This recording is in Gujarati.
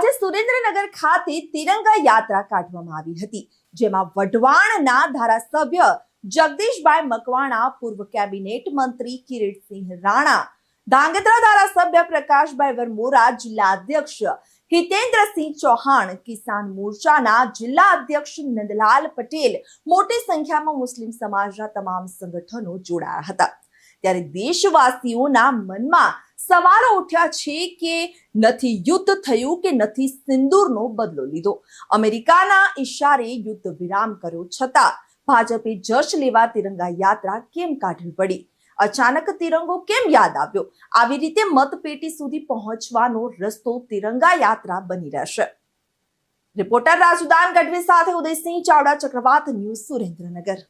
આજે સુરેન્દ્રનગર ખાતે તિરંગા યાત્રા કાઢવામાં આવી હતી, જેમાં વઢવાણના ધારાસભ્ય જગદીશભાઈ મકવાણા, પૂર્વ કેબિનેટ મંત્રી કિરીટસિંહ રાણા, ધાંગધ્રા ધારાસભ્ય પ્રકાશભાઈ વરમોરા, જિલ્લા અધ્યક્ષ હિતેન્દ્રસિંહ ચૌહાણ, કિસાન મોરચાના જિલ્લા અધ્યક્ષ નંદલાલ પટેલ, મોટી સંખ્યામાં મુસ્લિમ સમાજના તમામ સંગઠનો જોડાયા હતા. ત્યારે દેશવાસીઓના મનમાં સવાલો ઉઠ્યા છે કે નથી યુદ્ધ થયું કે નથી સિંદૂરનો બદલો લીધો? અમેરિકાના ઈશારે યુદ્ધ વિરામ કર્યો છતાં ભાજપે જશ લેવા તિરંગા યાત્રા કેમ કાઢવી પડી? અચાનક તિરંગો કેમ યાદ આવ્યો? આવી રીતે મતપેટી સુધી પહોંચવાનો રસ્તો તિરંગા યાત્રા બની રહેશે. રિપોર્ટર રાજુદાન ગઢવી સાથે ઉદયસિંહ ચાવડા, ચક્રવાત ન્યૂઝ સુરેન્દ્રનગર.